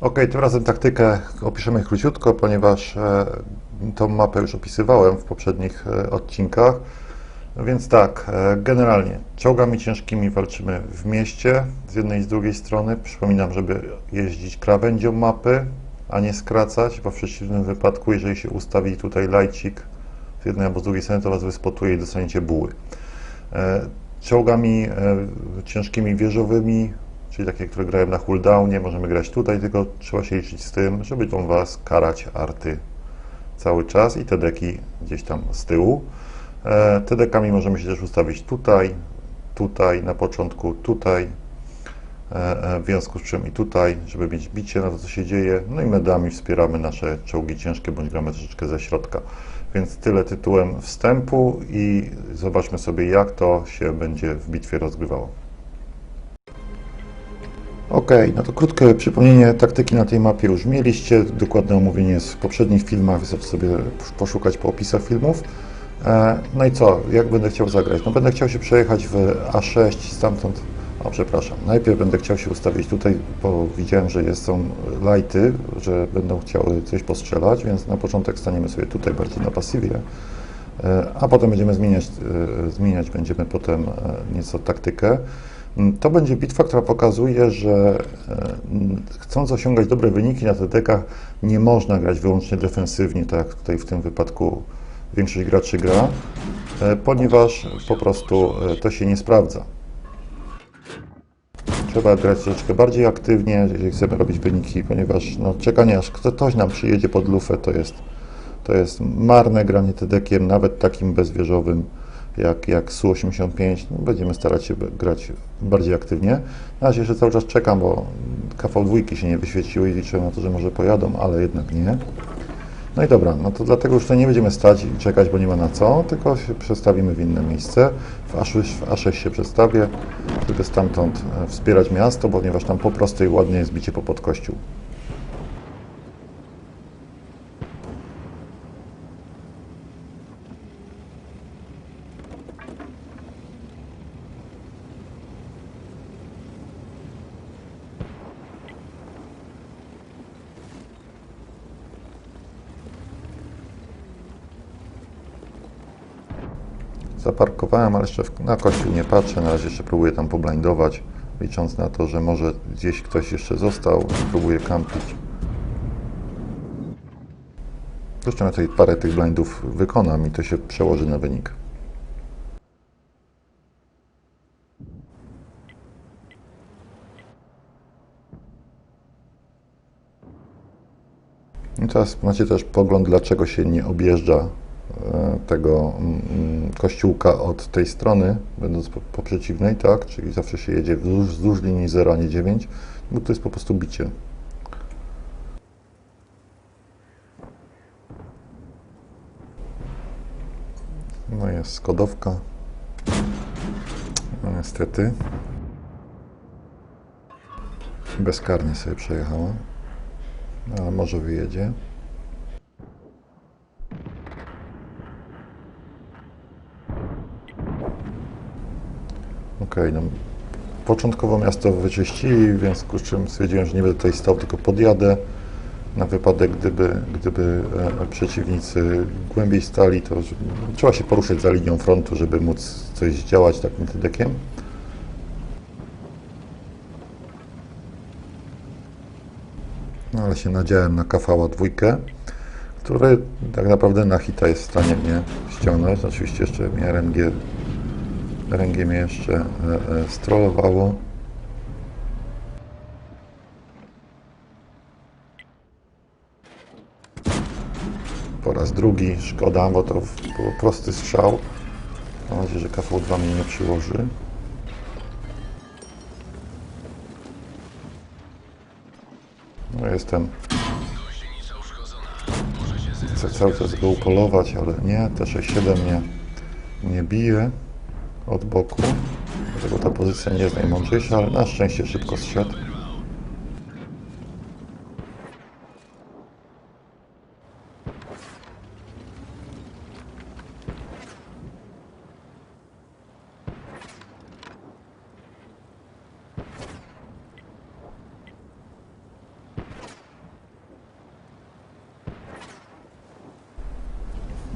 Ok, tym razem taktykę opiszemy króciutko, ponieważ e, tą mapę już opisywałem w poprzednich e, odcinkach. Więc tak, e, generalnie czołgami ciężkimi walczymy w mieście z jednej i z drugiej strony. Przypominam, żeby jeździć krawędzią mapy, a nie skracać, bo w przeciwnym wypadku, jeżeli się ustawi tutaj lajcik z jednej albo z drugiej strony, to Was wyspotuje i dostaniecie buły. E, Czołgami ciężkimi wieżowymi, czyli takie, które grają na cooldownie, możemy grać tutaj, tylko trzeba się liczyć z tym, żeby tą Was karać arty cały czas i te deki gdzieś tam z tyłu. E, Te dekami możemy się też ustawić tutaj, tutaj, na początku, tutaj, e, e, w związku z czym i tutaj, żeby mieć bicie na to, co się dzieje. No i medami wspieramy nasze czołgi ciężkie, bądź gramy troszeczkę ze środka. Więc tyle tytułem wstępu i zobaczmy sobie, jak to się będzie w bitwie rozgrywało. Ok, no to krótkie przypomnienie taktyki na tej mapie już mieliście. Dokładne omówienie jest w poprzednich filmach, wystarczy sobie poszukać po opisach filmów. E, No i co, jak będę chciał zagrać? No będę chciał się przejechać w A6 stamtąd, o przepraszam, najpierw będę chciał się ustawić tutaj, bo widziałem, że jest, są lighty, że będą chciały coś postrzelać, więc na początek staniemy sobie tutaj bardziej na pasywie, e, a potem będziemy zmieniać, e, zmieniać będziemy potem nieco taktykę. Mm, To będzie bitwa, która pokazuje, że e, mm, chcąc osiągać dobre wyniki na dekach, nie można grać wyłącznie defensywnie, tak jak tutaj w tym wypadku większość graczy gra, e, ponieważ po prostu e, to się nie sprawdza. Trzeba grać troszeczkę bardziej aktywnie, jeżeli chcemy robić wyniki, ponieważ no, czekanie aż ktoś nam przyjedzie pod lufę to jest, to jest marne granie TDK-iem, nawet takim bezwieżowym jak, jak Su-85. No, będziemy starać się grać bardziej aktywnie. Na razie jeszcze cały czas czekam, bo KV2 się nie wyświeciły i liczę na to, że może pojadą, ale jednak nie. No i dobra, no to dlatego już tutaj nie będziemy stać i czekać, bo nie ma na co, tylko się przestawimy w inne miejsce. W A6, w A6 się przestawię, żeby stamtąd e, wspierać miasto, ponieważ tam po prostu ładnie jest bicie po podkościół. Zaparkowałem, ale jeszcze na kościół nie patrzę. Na razie jeszcze próbuję tam poblindować, licząc na to, że może gdzieś ktoś jeszcze został i próbuję kampić. Zresztą ja tutaj parę tych blindów wykonam i to się przełoży na wynik. I teraz macie też pogląd, dlaczego się nie objeżdża tego mm, kościółka od tej strony, będąc po, po przeciwnej, tak? Czyli zawsze się jedzie wzdłuż, wzdłuż linii 0, a nie 9, bo to jest po prostu bicie. No jest Skodowka. No niestety. Bezkarnie sobie przejechała. A może wyjedzie. No. Początkowo miasto wyczyścili, w związku z czym stwierdziłem, że nie będę tutaj stał, tylko podjadę. Na wypadek, gdyby, gdyby e, przeciwnicy głębiej stali, to trzeba się poruszać za linią frontu, żeby móc coś zdziałać takim tydekiem. No ale się nadziałem na kafała dwójkę, który tak naprawdę na hita jest w stanie mnie ściągnąć. Oczywiście jeszcze mnie RNG, RNG mnie jeszcze e, e, strollowało. Po raz drugi, szkoda, bo to był prosty strzał. Mam nadzieję, że KV2 mnie nie przyłoży. No jestem. Chcę cały czas go upolować, ale nie, T67 mnie nie bije od boku. Dlatego ta pozycja nie jest najmądrzejsza, ale na szczęście szybko zszedł.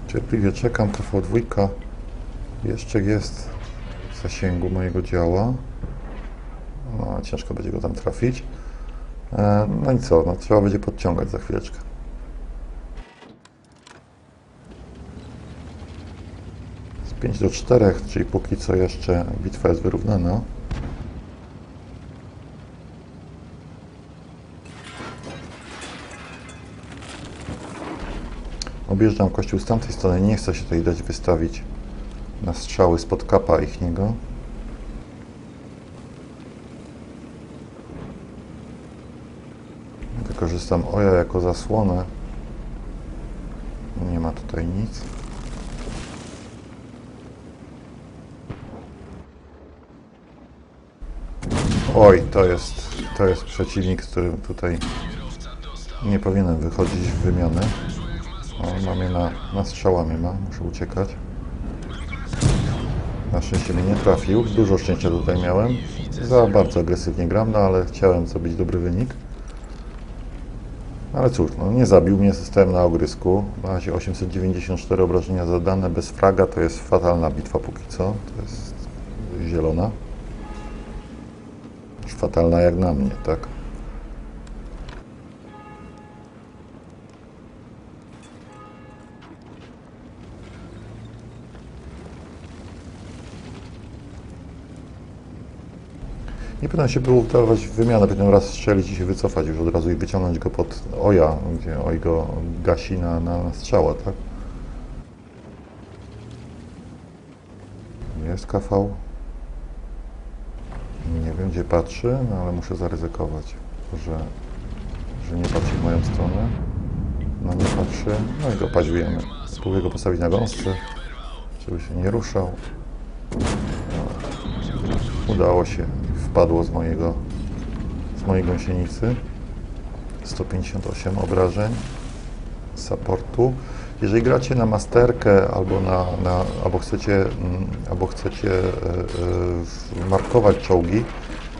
Cierpliwie czekam, TV2 jeszcze jest zasięgu mojego działa. No, ciężko będzie go tam trafić. E, No i co, no, trzeba będzie podciągać za chwileczkę. Z 5 do 4, czyli póki co jeszcze bitwa jest wyrównana. Objeżdżam kościół z tamtej strony, nie chcę się tutaj dać wystawić na strzały spod kapa ich niego. Wykorzystam oja jako zasłonę. Nie ma tutaj nic. Oj, to jest, to jest przeciwnik, którym tutaj nie powinienem wychodzić w wymianę. O, mam je na, na strzałami ma, muszę uciekać. Na szczęście mnie nie trafił. Dużo szczęścia tutaj miałem. Za bardzo agresywnie gram, no ale chciałem zrobić dobry wynik. Ale cóż, no nie zabił mnie, zostałem na ogrysku. Na razie 894 obrażenia zadane bez fraga, to jest fatalna bitwa póki co. To jest zielona. Fatalna jak na mnie, tak? Nie powinno się było udawać w wymianę, powinien raz strzelić i się wycofać już od razu i wyciągnąć go pod oja, gdzie oj go gasi na, na, strzała, tak? Jest KV. Nie wiem gdzie patrzy, no ale muszę zaryzykować, że, że nie patrzy w moją stronę. No nie patrzy, no i go paźujemy. Spróbuję go postawić na gąsce, żeby się nie ruszał. Udało się, wpadło z mojego, z mojej gąsienicy. 158 obrażeń supportu. Jeżeli gracie na masterkę albo, na, na, albo chcecie, mm, albo chcecie e, e, markować czołgi,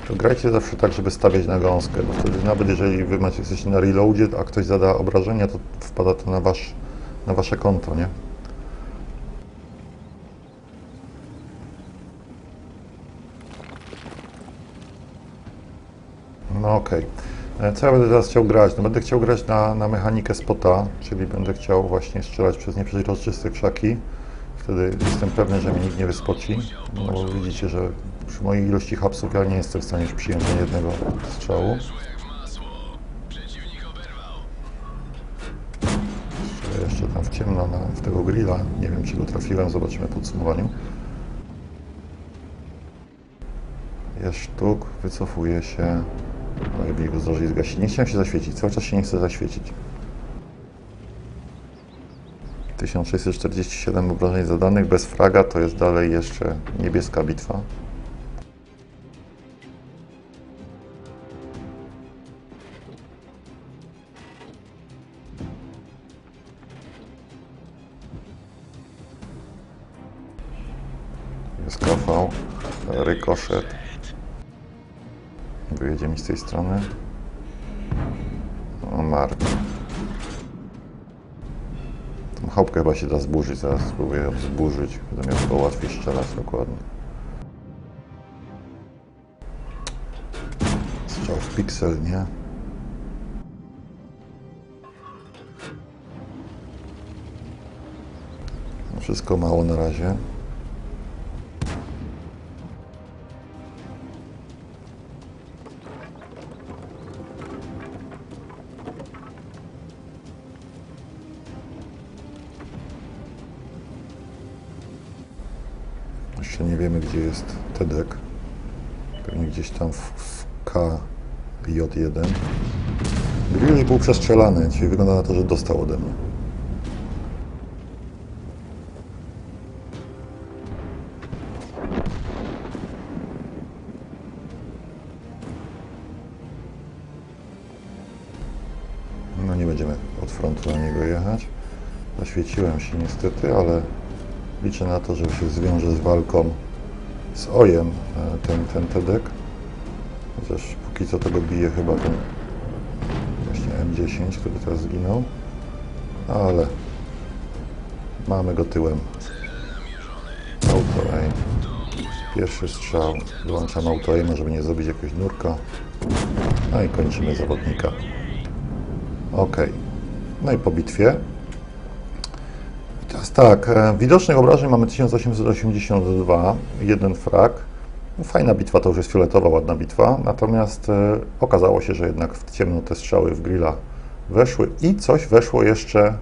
to grajcie zawsze tak, żeby stawiać na gąskę, bo wtedy nawet jeżeli wy macie, jesteście na reloadzie, a ktoś zada obrażenia, to wpada to na, wasz, na wasze konto, nie? No okej. E, Co ja będę teraz chciał grać? No będę chciał grać na, na mechanikę spota, czyli będę chciał właśnie strzelać przez nieprzeźroczyste krzaki. Wtedy jestem pewny, że mnie nikt nie wyspoci. No bo widzicie, że przy mojej ilości hapsów ja nie jestem w stanie już przyjąć jednego strzału. Strzelę jeszcze tam w ciemno na, w tego grilla. Nie wiem, czy go trafiłem, zobaczymy w podsumowaniu. Jest sztuk, wycofuje się. I go zdążyli zgasić. Nie chciałem się zaświecić, cały czas się nie chcę zaświecić. 1647 obrażeń zadanych, bez fraga to jest dalej jeszcze niebieska bitwa. Jest KV, rykoszet. Wyjedzie z tej strony. O, Mark. Tą chałupkę chyba się da zburzyć, zaraz spróbuję ją zburzyć. Będę miał chyba łatwiej strzelać dokładnie. Strzał w piksel, nie? No, Wszystko mało na razie. Jeszcze nie wiemy, gdzie jest Tedek. Pewnie gdzieś tam w, w KJ1. Grill był przestrzelany, czyli wygląda na to, że dostał ode mnie. No nie będziemy od frontu na niego jechać. Zaświeciłem się niestety, ale liczę na to, że się zwiąże z walką z Ojem e, ten, ten Tedek. Chociaż póki co tego bije chyba ten właśnie M10, który teraz zginął. Ale Mamy go tyłem. Auto aim. Pierwszy strzał. Wyłączam auto aim, żeby nie zrobić jakiegoś nurka. No i kończymy zawodnika. Ok. No i po bitwie. Tak, e, widocznych obrażeń mamy 1882, jeden frag. No, Fajna bitwa, to już jest fioletowa, ładna bitwa. Natomiast e, okazało się, że jednak w ciemno te strzały w grilla weszły i coś weszło jeszcze,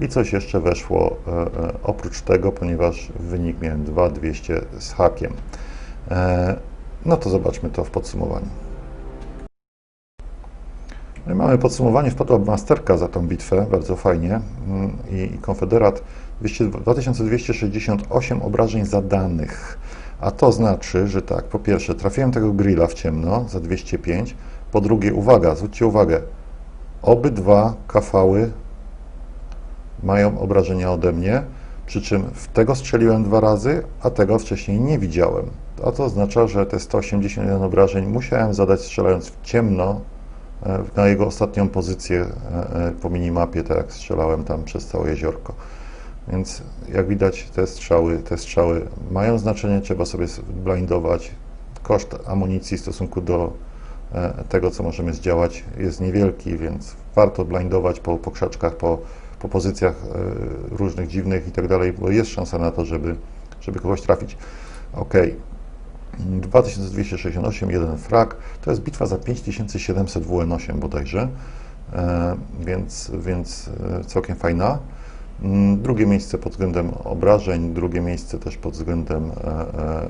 i coś jeszcze weszło e, e, oprócz tego, ponieważ wynik miałem 2200 z hakiem. E, no to zobaczmy to w podsumowaniu. No mamy podsumowanie, wpadła masterka za tą bitwę, bardzo fajnie. Mm, I, i Konfederat 200 2268 obrażeń zadanych. A to znaczy, że tak, po pierwsze trafiłem tego grilla w ciemno za 205, po drugie, uwaga, zwróćcie uwagę, obydwa kafały mają obrażenia ode mnie, przy czym w tego strzeliłem dwa razy, a tego wcześniej nie widziałem. A to oznacza, że te 181 obrażeń musiałem zadać strzelając w ciemno e, na jego ostatnią pozycję e, e, po minimapie, tak jak strzelałem tam przez całe jeziorko. Więc jak widać te strzały, te strzały mają znaczenie, trzeba sobie blindować. Koszt amunicji w stosunku do e, tego, co możemy zdziałać jest niewielki, więc warto blindować po, po krzaczkach, po, po pozycjach e, różnych dziwnych i tak dalej, bo jest szansa na to, żeby, żeby kogoś trafić. Ok. 2268, jeden frag. To jest bitwa za 5700 WN8 bodajże, e, więc, więc całkiem fajna. Mm, Drugie miejsce pod względem obrażeń, drugie miejsce też pod względem e, e,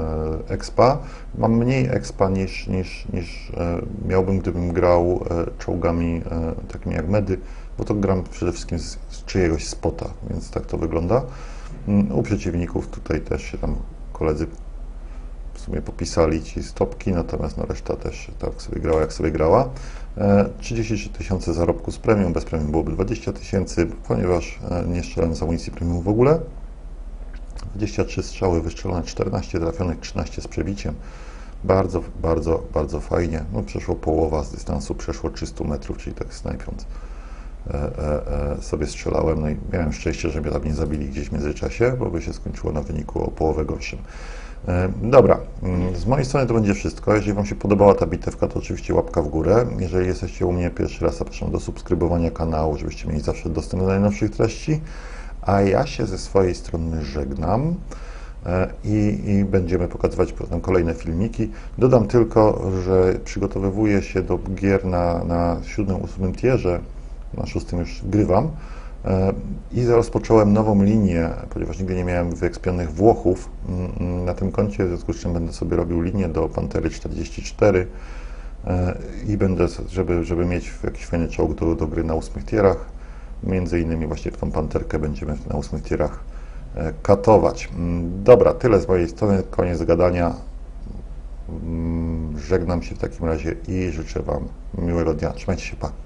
e, expa. Mam mniej expa niż, niż, niż miałbym, gdybym grał czołgami takimi jak medy, bo to gram przede wszystkim z, z czyjegoś spota, więc tak to wygląda. Mm, U przeciwników tutaj też się tam koledzy w sumie popisali ci stopki, natomiast no reszta też tak sobie grała, jak sobie grała. E, 33 tysiące zarobku z premium, bez premium byłoby 20 tysięcy, ponieważ e, nie strzelałem z amunicji premium w ogóle. 23 strzały wystrzelone, 14 trafionych, 13 z przebiciem. Bardzo, bardzo, bardzo fajnie. No, przeszło połowa z dystansu, przeszło 300 metrów, czyli tak snajpiąc e, e, e, sobie strzelałem. No i miałem szczęście, że mnie tam nie zabili gdzieś w międzyczasie, bo by się skończyło na wyniku o połowę gorszym. E, Dobra, mm, z mojej strony to będzie wszystko. Jeżeli Wam się podobała ta bitewka, to oczywiście łapka w górę. Jeżeli jesteście u mnie pierwszy raz, zapraszam do subskrybowania kanału, żebyście mieli zawsze dostęp do najnowszych treści. A ja się ze swojej strony żegnam e, i, i będziemy pokazywać potem kolejne filmiki. Dodam tylko, że przygotowywuję się do gier na, na siódmym, ósmym tierze, na szóstym już grywam. I rozpocząłem nową linię, ponieważ nigdy nie miałem wyekspionych Włochów mm, mm, na tym koncie, w związku z czym będę sobie robił linię do Pantery 44 e, i będę, żeby, żeby mieć jakiś fajny czołg do, do gry na ósmych tierach. Między innymi właśnie tą panterkę będziemy na ósmych tierach e, katować. Mm, Dobra, tyle z mojej strony, koniec gadania. Żegnam się w takim razie i życzę Wam miłego dnia. Trzymajcie się, pa.